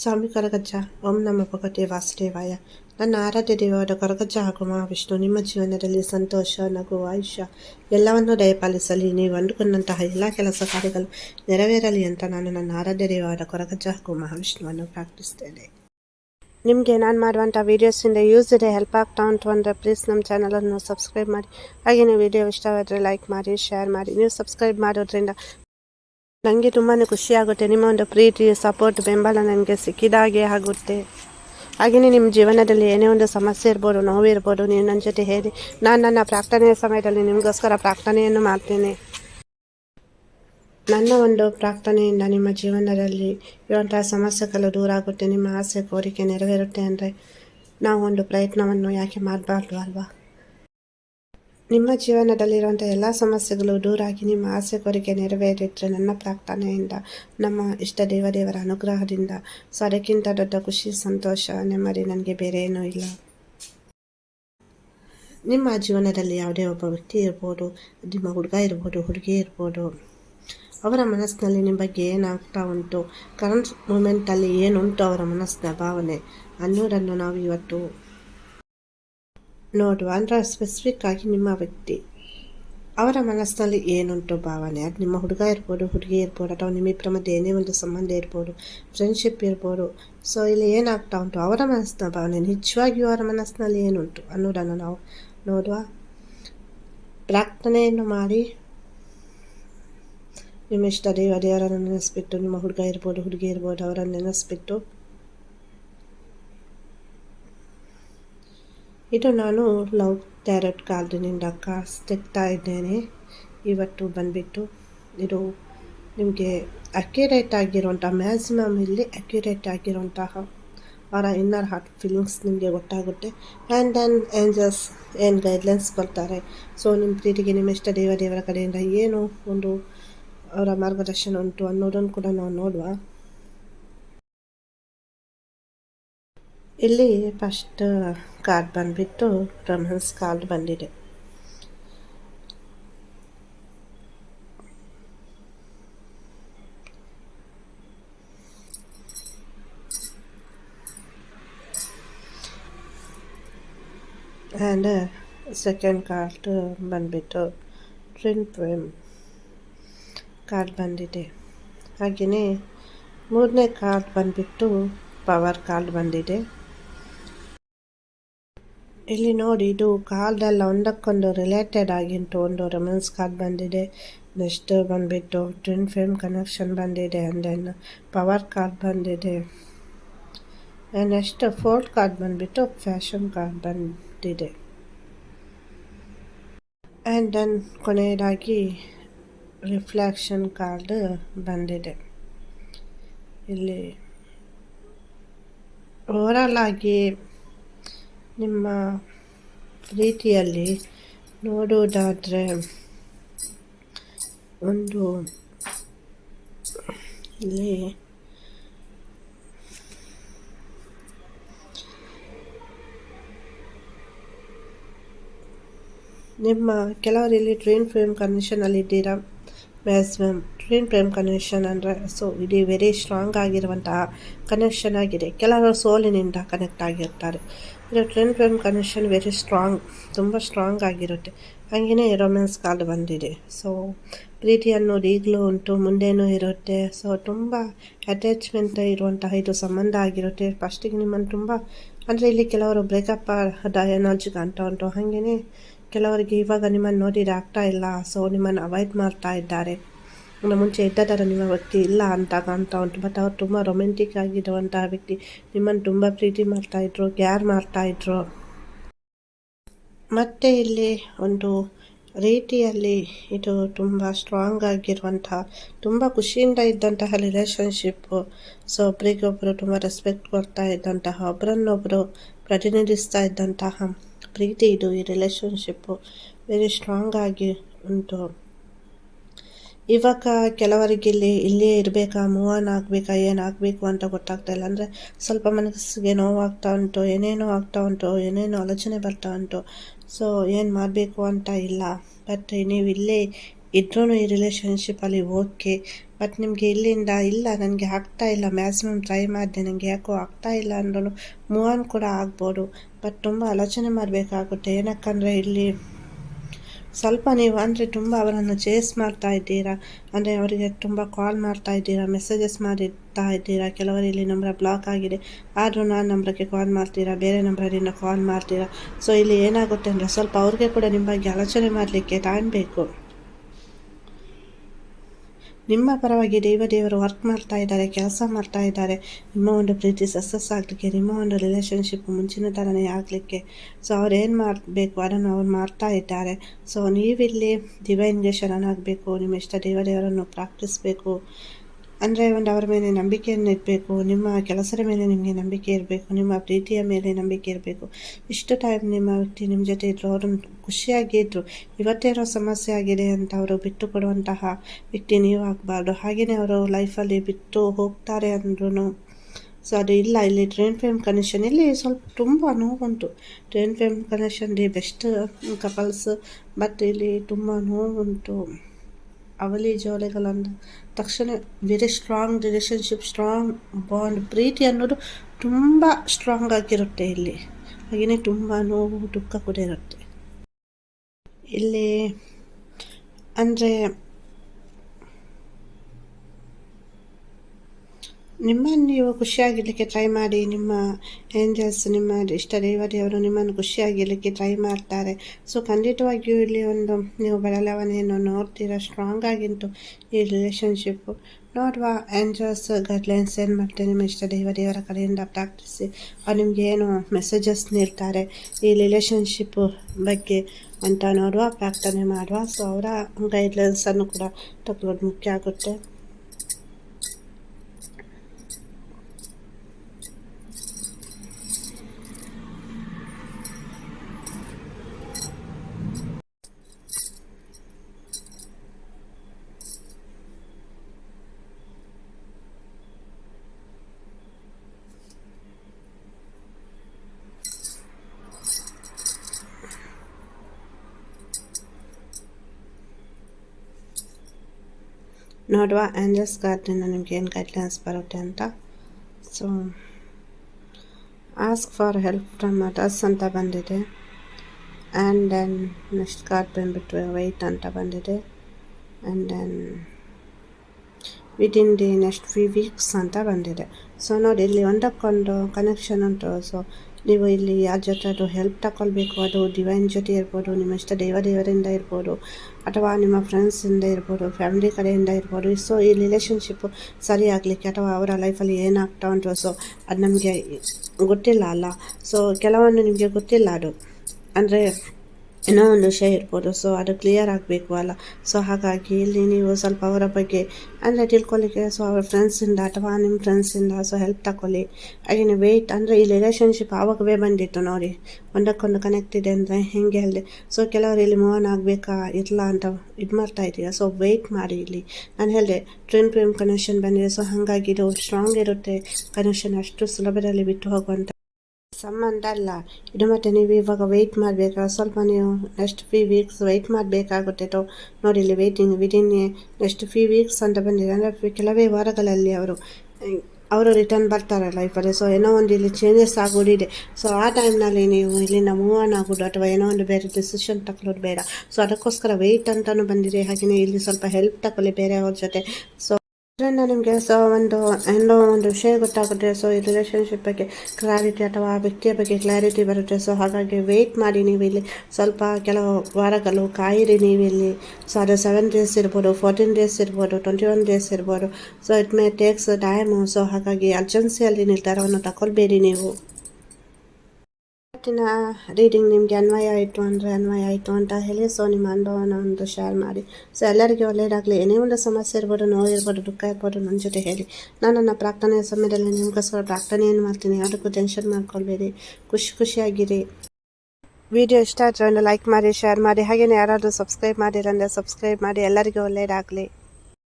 ಸ್ವಾಮಿ ಕರಗಜ್ಜ, ಓಂ ನಮ್ಮ ಭಗವತಿ ವಾಸುದೇವಾಯ. ನನ್ನ ಆರಾಧ್ಯ ದೇವರ ಕರಗಜ್ಜ ಹಾಗೂ ಮಹಾವಿಷ್ಣು, ನಿಮ್ಮ ಜೀವನದಲ್ಲಿ ಸಂತೋಷ, ನಗು, ಆಯುಷ್ಯ ಎಲ್ಲವನ್ನೂ ದಯಪಾಲಿಸಲಿ ನೀವು ಅಂದುಕೊಂಡಂತಹ ಎಲ್ಲ ಕೆಲಸ ಕಾರ್ಯಗಳು ನೆರವೇರಲಿ ಅಂತ ನಾನು ನನ್ನ ಆರಾಧ್ಯ ದೇವರ ಕೊರಗಜ್ಜ ಹಾಗೂ ಮಹಾವಿಷ್ಣುವನ್ನು ಪ್ರಾರ್ಥಿಸ್ತೇನೆ ನಿಮಗೆ ನಾನು ಮಾಡುವಂಥ ವೀಡಿಯೋಸಿಂದ ಯೂಸ್ ಇದೆ ಹೆಲ್ಪ್ ಆಗ್ತಾ ಉಂಟು ಅಂದರೆ ಪ್ಲೀಸ್ ನಮ್ಮ ಚಾನಲನ್ನು ಸಬ್ಸ್ಕ್ರೈಬ್ ಮಾಡಿ. ಹಾಗೆಯೇ ವಿಡಿಯೋ ಇಷ್ಟವಾದರೆ ಲೈಕ್ ಮಾಡಿ ಶೇರ್ ಮಾಡಿ. ನೀವು ಸಬ್ಸ್ಕ್ರೈಬ್ ಮಾಡೋದ್ರಿಂದ ನನಗೆ ತುಂಬಾ ಖುಷಿಯಾಗುತ್ತೆ. ನಿಮ್ಮ ಒಂದು ಪ್ರೀತಿ ಸಪೋರ್ಟ್ ಬೆಂಬಲ ನನಗೆ ಸಿಕ್ಕಿದಾಗೆ ಆಗುತ್ತೆ. ಹಾಗೆಯೇ ನಿಮ್ಮ ಜೀವನದಲ್ಲಿ ಏನೇ ಒಂದು ಸಮಸ್ಯೆ ಇರ್ಬೋದು, ನೋವಿರ್ಬೋದು, ನೀವು ನನ್ನ ಜೊತೆ ಹೇಳಿ. ನಾನು ನನ್ನ ಪ್ರಾರ್ಥನೆಯ ಸಮಯದಲ್ಲಿ ನಿಮಗೋಸ್ಕರ ಪ್ರಾರ್ಥನೆಯನ್ನು ಮಾಡ್ತೇನೆ. ನನ್ನ ಒಂದು ಪ್ರಾರ್ಥನೆಯಿಂದ ನಿಮ್ಮ ಜೀವನದಲ್ಲಿ ಇರುವಂತಹ ಸಮಸ್ಯೆಗಳು ದೂರ ಆಗುತ್ತೆ ನಿಮ್ಮ ಆಸೆ, ಕೋರಿಕೆ ನೆರವೇರುತ್ತೆ ಅಂದರೆ ನಾವು ಒಂದು ಪ್ರಯತ್ನವನ್ನು ಯಾಕೆ ಮಾಡಬಾರ್ದು ಅಲ್ವಾ? ನಿಮ್ಮ ಜೀವನದಲ್ಲಿರುವಂಥ ಎಲ್ಲ ಸಮಸ್ಯೆಗಳು ದೂರಾಗಿ ನಿಮ್ಮ ಆಸೆ ಕೋರಿಕೆ ನೆರವೇರಿದ್ರೆ ನನ್ನ ಪ್ರಾರ್ಥನೆಯಿಂದ, ನಮ್ಮ ಇಷ್ಟ ದೇವದೇವರ ಅನುಗ್ರಹದಿಂದ, ಸೊ ಅದಕ್ಕಿಂತ ದೊಡ್ಡ ಖುಷಿ, ಸಂತೋಷ, ನೆಮ್ಮದಿ ನನಗೆ ಬೇರೆ ಏನೂ ಇಲ್ಲ. ನಿಮ್ಮ ಜೀವನದಲ್ಲಿ ಯಾವುದೇ ಒಬ್ಬ ವ್ಯಕ್ತಿ ಇರ್ಬೋದು, ನಿಮ್ಮ ಹುಡುಗ ಇರ್ಬೋದು, ಹುಡುಗಿ ಇರ್ಬೋದು, ಅವರ ಮನಸ್ಸಿನಲ್ಲಿ ನಿಮ್ಮ ಬಗ್ಗೆ ಏನಾಗ್ತಾ ಉಂಟು ಕರೆಂಟ್ ಮೂಮೆಂಟಲ್ಲಿ ಏನುಂಟು ಅವರ ಮನಸ್ಸಿನ ಭಾವನೆ ಅನ್ನೋದನ್ನು ನಾವು ಇವತ್ತು ನೋಡುವ ಅಂದರೆ ಸ್ಪೆಸಿಫಿಕ್ ಆಗಿ ನಿಮ್ಮ ವ್ಯಕ್ತಿ. ಅವರ ಮನಸ್ಸಿನಲ್ಲಿ ಏನುಂಟು ಭಾವನೆ? ಅದು ನಿಮ್ಮ ಹುಡುಗ ಇರ್ಬೋದು, ಹುಡುಗಿ ಇರ್ಬೋದು, ಅಥವಾ ನಿಮ್ಮಿಬ್ಬರ ಮಧ್ಯೆ ಏನೇ ಒಂದು ಸಂಬಂಧ ಇರ್ಬೋದು ಫ್ರೆಂಡ್ಶಿಪ್ ಇರ್ಬೋದು. ಸೊ ಇಲ್ಲಿ ಏನಾಗ್ತಾ ಉಂಟು? ಅವರ ಮನಸ್ಸಿನ ಭಾವನೆ, ನಿಜವಾಗಿಯೂ ಅವರ ಮನಸ್ಸಿನಲ್ಲಿ ಏನುಂಟು ಅನ್ನೋದನ್ನು ನಾವು ನೋಡುವ. ಪ್ರಾರ್ಥನೆಯನ್ನು ಮಾಡಿ. ನಿಮ್ಮ ಇಷ್ಟ ದೇವ, ದೇವರನ್ನು ನೆನೆಸ್ಬಿಟ್ಟು, ನಿಮ್ಮ ಹುಡುಗ ಇರ್ಬೋದು, ಹುಡುಗಿ ಇರ್ಬೋದು, ಅವರನ್ನು ನೆನೆಸ್ಬಿಟ್ಟು. ಇದು ನಾನು ಲವ್ ಟ್ಯಾರೆಟ್ ಗಾರ್ಡನಿಂದ ತೆಗ್ತಾ ಇದ್ದೇನೆ. ಇವತ್ತು ಬಂದುಬಿಟ್ಟು ಇದು ನಿಮಗೆ ಅಕ್ಯುರೇಟ್ ಆಗಿರುವಂಥ ಮ್ಯಾಕ್ಸಿಮಮ್ ಇಲ್ಲಿ ಅಕ್ಯುರೇಟ್ ಆಗಿರುವಂತಹ ಅವರ ಇನ್ನರ್ ಹಾರ್ಟ್ ಫೀಲಿಂಗ್ಸ್ ನಿಮಗೆ ಗೊತ್ತಾಗುತ್ತೆ. ಆ್ಯಂಡ್ ದೆನ್ ಏಂಜಲ್ಸ್ ಏನು ಗೈಡ್ಲೈನ್ಸ್ ಬರ್ತಾರೆ ಸೊ ನಿಮ್ಮ ಪ್ರೀತಿಗೆ, ನಿಮ್ಮ ಇಷ್ಟ ದೇವ ದೇವರ ಕಡೆಯಿಂದ ಏನು ಒಂದು ಅವರ ಮಾರ್ಗದರ್ಶನ ಉಂಟು ಅನ್ನೋದನ್ನು ಕೂಡ ನಾವು ನೋಡುವ. ಇಲ್ಲಿ ಫಸ್ಟ್ ಕಾರ್ಡ್ ಬಂದುಬಿಟ್ಟು ಬ್ರಹ್ಮನ್ಸ್ ಕಾರ್ಡ್ ಬಂದಿದೆ. ಆ್ಯಂಡ್ ಸೆಕೆಂಡ್ ಕಾರ್ಡ್ ಬಂದುಬಿಟ್ಟು ಟ್ರಿನ್ ಪ್ರೇಮ್ ಕಾರ್ಡ್ ಬಂದಿದೆ. ಹಾಗೆಯೇ ಮೂರನೇ ಕಾರ್ಡ್ ಬಂದುಬಿಟ್ಟು ಪವರ್ ಕಾರ್ಡ್ ಬಂದಿದೆ. ಇಲ್ಲಿ ನೋಡಿ, ಇದು ಕಾಲದಲ್ಲ ಒಂದಕ್ಕೊಂದು ರಿಲೇಟೆಡ್ ಆಗಿಂಟು ಒಂದು ರೆಮೆನ್ಸ್ ಕಾರ್ಡ್ ಬಂದಿದೆ. ನೆಕ್ಸ್ಟ್ ಬಂದುಬಿಟ್ಟು ಟ್ವಿನ್ ಫೇಮ್ ಕನೆಕ್ಷನ್ ಬಂದಿದೆ ಆ್ಯಂಡ್ ದೆನ್ ಪವರ್ ಕಾರ್ಡ್ ಬಂದಿದೆ. ಆ್ಯಂಡ್ ನೆಕ್ಸ್ಟ್ ಫೋರ್ಟ್ ಕಾರ್ಡ್ ಬಂದುಬಿಟ್ಟು ಫ್ಯಾಷನ್ ಕಾರ್ಡ್ ಬಂದಿದೆ. ಆ್ಯಂಡ್ ದೆನ್ ಕೊನೆಯದಾಗಿ ರಿಫ್ಲೆಕ್ಷನ್ ಕಾರ್ಡ್ ಬಂದಿದೆ. ಇಲ್ಲಿ ಓವರಾಲ್ ಆಗಿ ನಿಮ್ಮ ಪ್ರೀತಿಯಲ್ಲಿ ನೋಡುವುದಾದರೆ ಒಂದು ಇಲ್ಲಿ ನಿಮ್ಮ ಕೆಲವರು ಇಲ್ಲಿ ಟ್ರೈನ್ ಫ್ರೇಮ್ ಕಂಡೀಷನಲ್ಲಿದ್ದೀರಾ ಮ್ಯಾಕ್ಸಿಮಮ್ ಟ್ರೈನ್ ಫ್ರೇಮ್ ಕನೆಕ್ಷನ್ ಅಂದರೆ ಸೊ ಇಡೀ ವೆರಿ ಸ್ಟ್ರಾಂಗ್ ಆಗಿರುವಂತಹ ಕನೆಕ್ಷನ್ ಆಗಿದೆ. ಕೆಲವರು ಸೋಲಿನಿಂದ ಕನೆಕ್ಟ್ ಆಗಿರ್ತಾರೆ. ಇದು twin flame connection very strong ತುಂಬ ಸ್ಟ್ರಾಂಗ್ ಆಗಿರುತ್ತೆ. ಹಾಗೆಯೇ ರೊಮ್ಯಾನ್ಸ್ ಕಾರ್ಡ್ ಬಂದಿದೆ. ಸೊ ಪ್ರೀತಿ ಅನ್ನೋದು ಈಗಲೂ ಉಂಟು, ಮುಂದೇನೂ ಇರುತ್ತೆ. ಸೊ ತುಂಬ ಅಟ್ಯಾಚ್ಮೆಂಟ್ ಇರುವಂತಹ ಇದು ಸಂಬಂಧ ಆಗಿರುತ್ತೆ. ಫಸ್ಟಿಗೆ ನಿಮ್ಮನ್ನು ತುಂಬ, ಅಂದರೆ ಇಲ್ಲಿ ಕೆಲವರು ಬ್ರೇಕಪ್ ಆದ ಎನರ್ಜಿ ಕಾಣ್ತಾ ಉಂಟು. ಹಾಗೆಯೇ ಕೆಲವರಿಗೆ ಇವಾಗ ನಿಮ್ಮನ್ನು ನೋಡಿದ್ರೆ ಆಗ್ತಾ ಇಲ್ಲ. ಸೊ ನಿಮ್ಮನ್ನು ಅವಾಯ್ಡ್ ಮಾಡ್ತಾ ಇದ್ದಾರೆ. ಇನ್ನು ಮುಂಚೆ ಇದ್ದ ಥರ ನಿಮ್ಮ ವ್ಯಕ್ತಿ ಇಲ್ಲ ಅಂತ ಕಾಣ್ತಾ ಉಂಟು. ಬಟ್ ಅವ್ರು ತುಂಬ ರೊಮ್ಯಾಂಟಿಕ್ ಆಗಿರುವಂತಹ ವ್ಯಕ್ತಿ. ನಿಮ್ಮನ್ನು ತುಂಬ ಪ್ರೀತಿ ಮಾಡ್ತಾಯಿದ್ರು ಕ್ಯಾರ್ ಮಾಡ್ತಾಯಿದ್ರು ಮತ್ತು ಇಲ್ಲಿ ಒಂದು ರೀತಿಯಲ್ಲಿ ಇದು ತುಂಬ ಸ್ಟ್ರಾಂಗ್ ಆಗಿರುವಂತಹ ತುಂಬ ಖುಷಿಯಿಂದ ಇದ್ದಂತಹ ರಿಲೇಷನ್ಶಿಪ್ಪು ಸೊ ಒಬ್ರಿಗೊಬ್ಬರು ತುಂಬ ರೆಸ್ಪೆಕ್ಟ್ ಕೊಡ್ತಾ ಇದ್ದಂತಹ ಒಬ್ಬರನ್ನೊಬ್ಬರು ಪ್ರತಿನಿಧಿಸ್ತಾ ಇದ್ದಂತಹ ಪ್ರೀತಿ ಇದು ಈ ರಿಲೇಷನ್ಶಿಪ್ಪು ವೆರಿ ಸ್ಟ್ರಾಂಗ್ ಆಗಿ ಉಂಟು. ಇವಾಗ ಕೆಲವರಿಗೆ ಇಲ್ಲಿ, ಇಲ್ಲೇ ಇರಬೇಕಾ ಮೂವ್ ಆನ್ ಆಗಬೇಕಾ, ಏನು ಆಗಬೇಕು ಅಂತ ಗೊತ್ತಾಗ್ತಾ ಇಲ್ಲ. ಅಂದರೆ ಸ್ವಲ್ಪ ಮನಸ್ಸಿಗೆ ನೋವಾಗ್ತಾ ಉಂಟು, ಏನೇನೋ ಆಗ್ತಾ ಉಂಟು, ಏನೇನೋ ಆಲೋಚನೆ ಬರ್ತಾ ಉಂಟು. ಸೊ ಏನು ಮಾಡಬೇಕು ಅಂತ ಇಲ್ಲ. ಬಟ್ ನೀವು ಇಲ್ಲೇ ಇದ್ರೂ ಈ ರಿಲೇಷನ್ಶಿಪ್ಪಲ್ಲಿ ಓಕೆ ಬಟ್ ನಿಮಗೆ ಇಲ್ಲಿಂದ ಇಲ್ಲ, ನನಗೆ ಆಗ್ತಾ ಇಲ್ಲ ಮ್ಯಾಕ್ಸಿಮಮ್ ಟ್ರೈ ಮಾಡಿದೆ ನನಗೆ ಯಾಕೋ ಆಗ್ತಾ ಇಲ್ಲ ಅಂದ್ರೂ ಮೂವ್ ಕೂಡ ಆಗ್ಬೋದು. ಬಟ್ ತುಂಬ ಆಲೋಚನೆ ಮಾಡಬೇಕಾಗುತ್ತೆ. ಏನಕ್ಕಂದರೆ ಇಲ್ಲಿ ಸ್ವಲ್ಪ ನೀವು ಅಂದರೆ ತುಂಬ ಅವರನ್ನು ಚೇಸ್ ಮಾಡ್ತಾ ಇದ್ದೀರಾ? ಅಂದರೆ ಅವರಿಗೆ ತುಂಬ ಕಾಲ್ ಮಾಡ್ತಾ ಇದ್ದೀರಾ? ಮೆಸೇಜಸ್ ಮಾಡಿರ್ತಾ ಇದ್ದೀರಾ? ಕೆಲವರು ಇಲ್ಲಿ ನಂಬರ್ ಬ್ಲಾಕ್ ಆಗಿದೆ. ಆದರೂ ನಾನು ನಂಬರ್ಗೆ ಕಾಲ್ ಮಾಡ್ತೀರಾ? ಬೇರೆ ನಂಬರಿಂದ ಕಾಲ್ ಮಾಡ್ತೀರಾ? ಸೊ ಇಲ್ಲಿ ಏನಾಗುತ್ತೆ ಅಂದರೆ ಸ್ವಲ್ಪ ಅವ್ರಿಗೆ ಕೂಡ ನಿಮ್ಮ ಬಗ್ಗೆ ಆಲೋಚನೆ ಮಾಡಲಿಕ್ಕೆ ಟೈಮ್ ಬೇಕು. ನಿಮ್ಮ ಪರವಾಗಿ ದೇವ ದೇವರು ವರ್ಕ್ ಮಾಡ್ತಾ ಇದ್ದಾರೆ, ಕೆಲಸ ಮಾಡ್ತಾ ಇದ್ದಾರೆ. ನಿಮ್ಮ ಒಂದು ಪ್ರೀತಿ ಸಕ್ಸಸ್ ಆಗಲಿಕ್ಕೆ, ನಿಮ್ಮ ಒಂದು ರಿಲೇಷನ್ಶಿಪ್ ಮುಂಚಿನ ಥರನೇ ಆಗಲಿಕ್ಕೆ. ಸೊ ಅವ್ರು ಏನು ಮಾಡಬೇಕು? ಅದನ್ನು ಅವ್ರು ಮಾಡ್ತಾ ಇದ್ದಾರೆ. ಸೊ ನೀವಿಲ್ಲಿ ಡಿವೈನ್ಗೆ ಶರಣಾಗಬೇಕು. ನಿಮ್ಮ ಇಷ್ಟ ದೇವ ದೇವರನ್ನು ಪ್ರಾರ್ಥಿಸಬೇಕು. ಅಂದರೆ ಒಂದು ಅವರ ಮೇಲೆ ನಂಬಿಕೆಯನ್ನು ಇರಬೇಕು ನಿಮ್ಮ ಕೆಲಸದ ಮೇಲೆ ನಿಮಗೆ ನಂಬಿಕೆ ಇರಬೇಕು, ನಿಮ್ಮ ಪ್ರೀತಿಯ ಮೇಲೆ ನಂಬಿಕೆ ಇರಬೇಕು. ಇಷ್ಟು ಟೈಮ್ ನಿಮ್ಮ ವ್ಯಕ್ತಿ ನಿಮ್ಮ ಜೊತೆ ಇದ್ದರು ಅವರು ಖುಷಿಯಾಗಿದ್ದರು ಇವತ್ತೇನೋ ಸಮಸ್ಯೆ ಆಗಿದೆ ಅಂತ ಅವರು ಬಿಟ್ಟು ಕೊಡುವಂತಹ ವ್ಯಕ್ತಿ ನೀವು ಆಗಬಾರ್ದು. ಹಾಗೆಯೇ ಅವರು ಲೈಫಲ್ಲಿ ಬಿಟ್ಟು ಹೋಗ್ತಾರೆ ಅಂದ್ರೂ ಸೊ ಅದು ಇಲ್ಲ. ಇಲ್ಲಿ ಟ್ರೈನ್ ಫೇಮ್ ಕನೆಕ್ಷನ್ ಇಲ್ಲಿ ಸ್ವಲ್ಪ ತುಂಬ ನೋವುಂಟು. Twin flame connection the best couples but ಇಲ್ಲಿ ತುಂಬ ನೋವುಂಟು. ಅವಳಿ ಜೋಲೆಗಳನ್ನು ತಕ್ಷಣ very strong relationship strong bond ಪ್ರೀತಿ ಅನ್ನೋದು ತುಂಬ ಸ್ಟ್ರಾಂಗ್ ಆಗಿರುತ್ತೆ ಇಲ್ಲಿ. ಹಾಗೆಯೇ ತುಂಬ ನೋವು, ದುಃಖ ಕೂಡ ಇರುತ್ತೆ. ಇಲ್ಲಿ ಅಂದರೆ ನಿಮ್ಮನ್ನು ನೀವು ಖುಷಿಯಾಗಿರಲಿಕ್ಕೆ ಟ್ರೈ ಮಾಡಿ, ನಿಮ್ಮ ಏಂಜಲ್ಸ್ ನಿಮ್ಮ ಇಷ್ಟ ದೇವತೆಯವರು ನಿಮ್ಮನ್ನು ಖುಷಿಯಾಗಿರಲಿಕ್ಕೆ ಟ್ರೈ ಮಾಡ್ತಾರೆ. ಸೊ ಖಂಡಿತವಾಗಿಯೂ ಇಲ್ಲಿ ಒಂದು ನೀವು ಬದಲಾವಣೆಯನ್ನು ನೋಡ್ತೀರಾ ಸ್ಟ್ರಾಂಗ್ ಆಗಿಂತು ಈ ರಿಲೇಷನ್ಶಿಪ್ಪು ನೋಡುವ ಏಂಜಲ್ಸ್ ಗೈಡ್ಲೈನ್ಸ್ ಏನು ಮಾಡ್ತೇನೆ ನಿಮ್ಮ ಇಷ್ಟ ದೇವ ದೇವರ ಕಡೆಯಿಂದ ಪ್ರಾಕ್ಟಿಸಿ ಅವ್ರು ನಿಮ್ಗೆ ಏನು ಮೆಸೇಜಸ್ ನೀಡ್ತಾರೆ ಈ ರಿಲೇಷನ್ಶಿಪ್ಪು ಬಗ್ಗೆ ಅಂತ ನೋಡುವ, ಪ್ರಾರ್ಥನೆ ಮಾಡುವ. ಸೊ ಅವರ ಗೈಡ್ಲೈನ್ಸನ್ನು ಕೂಡ ತಗೊಳ್ಳೋದು ಮುಖ್ಯ ಆಗುತ್ತೆ. ನೋಡುವ ಆ್ಯಂಜಲ್ಸ್ ಗಾರ್ಡನ್ ನಿಮ್ಗೆ ಏನು ಗೈಡ್ಲೈನ್ಸ್ ಬರುತ್ತೆ ಅಂತ so ask for help from others ಅಂತ ಬಂದಿದೆ ಆ್ಯಂಡ್ ದೆನ್ ನೆಕ್ಸ್ಟ್ ಕಾರ್ಡ್ ಬಂದುಬಿಟ್ಟು ವೆಯ್ಟ್ ಅಂತ ಬಂದಿದೆ and then within the next few weeks ಅಂತ ಬಂದಿದೆ ಸೊ ನೋಡಿ ಇಲ್ಲಿ ಒಂದಕ್ಕೊಂದು ಕನೆಕ್ಷನ್ ಉಂಟು ಸೊ ನೀವು ಇಲ್ಲಿ ಯಾರ ಜೊತೆ ಅದು ಹೆಲ್ಪ್ ತಗೊಳ್ಬೇಕು ಅದು ಡಿವೈನ್ ಜೊತೆ ಇರ್ಬೋದು, ನಿಮ್ಮ ಇಷ್ಟ ದೇವ ದೇವರಿಂದ ಇರ್ಬೋದು, ಅಥವಾ ನಿಮ್ಮ ಫ್ರೆಂಡ್ಸಿಂದ ಇರ್ಬೋದು ಫ್ಯಾಮಿಲಿ ಕಡೆಯಿಂದ ಇರ್ಬೋದು ಸೊ ಈ ರಿಲೇಷನ್ಶಿಪ್ಪು ಸರಿ ಆಗಲಿಕ್ಕೆ ಅಥವಾ ಅವರ ಲೈಫಲ್ಲಿ ಏನಾಗ್ತಾ ಉಂಟು ಸೊ ಅದು ನಮಗೆ ಗೊತ್ತಿಲ್ಲ ಅಲ್ಲ. ಸೊ ಕೆಲವೊಂದು ನಿಮಗೆ ಗೊತ್ತಿಲ್ಲ ಅದು. ಅಂದರೆ ಏನೋ ಒಂದು ವಿಷಯ ಇರ್ಬೋದು. ಸೊ ಅದು ಕ್ಲಿಯರ್ ಆಗಬೇಕು ಅಲ್ಲ. ಸೊ ಹಾಗಾಗಿ ಇಲ್ಲಿ ನೀವು ಸ್ವಲ್ಪ ಅವರ ಬಗ್ಗೆ ಅಂದರೆ ತಿಳ್ಕೊಳ್ಳಿಕ್ಕೆ ಸೊ ಅವ್ರ ಫ್ರೆಂಡ್ಸಿಂದ ಅಥವಾ ನಿಮ್ಮ ಫ್ರೆಂಡ್ಸಿಂದ ಸೊ ಹೆಲ್ಪ್ ತಗೊಳ್ಳಿ ಹಾಗೆಯೇ ವೆಯ್ಟ್ ಅಂದರೆ ಈ ರಿಲೇಷನ್ಶಿಪ್ ಆವಾಗವೇ ಬಂದಿತ್ತು ನೋಡಿ. ಒಂದಕ್ಕೊಂದು ಕನೆಕ್ಟ್ ಇದೆ ಅಂದರೆ ಹೆಂಗೆ ಹೇಳಿದೆ. ಸೊ ಕೆಲವರು ಇಲ್ಲಿ ಮೂವನ್ ಆಗಬೇಕಾ? ಇಲ್ಲ ಅಂತ ಇದು ಮಾಡ್ತಾ ಇದ್ದೀರಾ? ಸೊ ವೆಯ್ಟ್ ಮಾಡಿ ಇಲ್ಲಿ. ನಾನು ಹೇಳಿದೆ ಟ್ರೈನ್ ಪ್ರೇಮ್ ಕನೆಕ್ಷನ್ ಬಂದಿದೆ. ಸೊ ಹಾಗಾಗಿ ಇದು ಸ್ಟ್ರಾಂಗ್ ಇರುತ್ತೆ. ಕನೆಕ್ಷನ್ ಅಷ್ಟು ಸುಲಭದಲ್ಲಿ ಬಿಟ್ಟು ಹೋಗುವಂಥ ಸಂಬಂಧ ಅಲ್ಲ ಇದು ಮತ್ತೆ ನೀವು ಇವಾಗ ವೆಯ್ಟ್ ಮಾಡಬೇಕಾ? ಸ್ವಲ್ಪ ನೀವು ನೆಕ್ಸ್ಟ್ ಫ್ಯೂ ವೀಕ್ಸ್ ವೆಯ್ಟ್ ಮಾಡಬೇಕಾಗುತ್ತೆ ನೋಡಿ ಇಲ್ಲಿ waiting within next few weeks ಅಂತ ಬಂದಿದೆ. ಅಂದರೆ ಕೆಲವೇ ವಾರಗಳಲ್ಲಿ ಅವರು ಅವರು ರಿಟರ್ನ್ ಬರ್ತಾರೆ ಲೈಫಲ್ಲಿ ಸೊ ಏನೋ ಒಂದು ಇಲ್ಲಿ ಚೇಂಜಸ್ ಆಗೋದಿದೆ. ಸೊ ಆ ಟೈಮ್ನಲ್ಲಿ ನೀವು ಇಲ್ಲಿಂದ ಮೂವ್ ಆನ್ ಆಗೋದು ಅಥವಾ ಏನೋ ಒಂದು ಬೇರೆ ಡಿಸಿಷನ್ ತಗೊಳ್ಳೋದು ಬೇಡ. ಸೊ ಅದಕ್ಕೋಸ್ಕರ ವೆಯ್ಟ್ ಅಂತಲೂ ಬಂದಿದೆ. ಹಾಗೆಯೇ ಇಲ್ಲಿ ಸ್ವಲ್ಪ ಹೆಲ್ಪ್ ತಗೊಳ್ಳಿ ಬೇರೆಯವ್ರ ಜೊತೆ. ಸೊ ಇದರಿಂದ ನಿಮಗೆ ಸೊ ಒಂದು ಏನೋ ಒಂದು ವಿಷಯ ಗೊತ್ತಾಗುತ್ತೆ. ಸೊ ಈ ರಿಲೇಷನ್ಶಿಪ್ ಬಗ್ಗೆ ಕ್ಲಾರಿಟಿ ಅಥವಾ ಆ ವ್ಯಕ್ತಿಯ ಬಗ್ಗೆ ಕ್ಲಾರಿಟಿ ಬರುತ್ತೆ. ಸೊ ಹಾಗಾಗಿ ವೆಯ್ಟ್ ಮಾಡಿ ನೀವು ಇಲ್ಲಿ ಸ್ವಲ್ಪ ಕೆಲವು ವಾರಗಳು ಕಾಯಿರಿ ನೀವು ಇಲ್ಲಿ ಸೊ ಅದು ಸೆವೆನ್ ಡೇಸ್ ಇರ್ಬೋದು ಫೋರ್ಟೀನ್ ಡೇಸ್ ಇರ್ಬೋದು ಟ್ವೆಂಟಿ ಒನ್ ಡೇಸ್ ಇರ್ಬೋದು. So it may takes time so ಹಾಗಾಗಿ ಅರ್ಜೆನ್ಸಿಯಲ್ಲಿ ನಿರ್ಧಾರವನ್ನು ತಗೊಳ್ಬೇಡಿ ನೀವು. ಇವತ್ತಿನ ರೀಡಿಂಗ್ ನಿಮಗೆ ಅನ್ವಯ ಆಯಿತು ಅಂದರೆ ಅನ್ವಯ ಆಯಿತು ಅಂತ ಹೇಳಿ ಸೊ ನಿಮ್ಮ ಅನುಭವನ ಒಂದು ಶೇರ್ ಮಾಡಿ ಸೊ ಎಲ್ಲರಿಗೂ ಒಳ್ಳೆಯದಾಗಲಿ ಏನೇ ಒಂದು ಸಮಸ್ಯೆ ಇರ್ಬೋದು ನೋವು ಇರ್ಬೋದು ದುಃಖ ಇರ್ಬೋದು ನನ್ನ ಜೊತೆ ಹೇಳಿ ನಾನು ನನ್ನ ಪ್ರಾರ್ಥನೆಯ ಸಮಯದಲ್ಲಿ ನಿಮಗೋಸ್ಕರ ಪ್ರಾರ್ಥನೆಯನ್ನು ಮಾಡ್ತೀನಿ ಯಾವುದಕ್ಕೂ ಟೆನ್ಷನ್ ಮಾಡ್ಕೊಳ್ಬೇಡಿ ಖುಷಿ ಖುಷಿಯಾಗಿರಿ ವಿಡಿಯೋ ಇಷ್ಟ ಆದರೆ ಲೈಕ್ ಮಾಡಿ ಶೇರ್ ಮಾಡಿ ಹಾಗೆಯೇ ಯಾರಾದರೂ ಸಬ್ಸ್ಕ್ರೈಬ್ ಮಾಡಿರಂದರೆ ಸಬ್ಸ್ಕ್ರೈಬ್ ಮಾಡಿ ಎಲ್ಲರಿಗೂ ಒಳ್ಳೆಯದಾಗಲಿ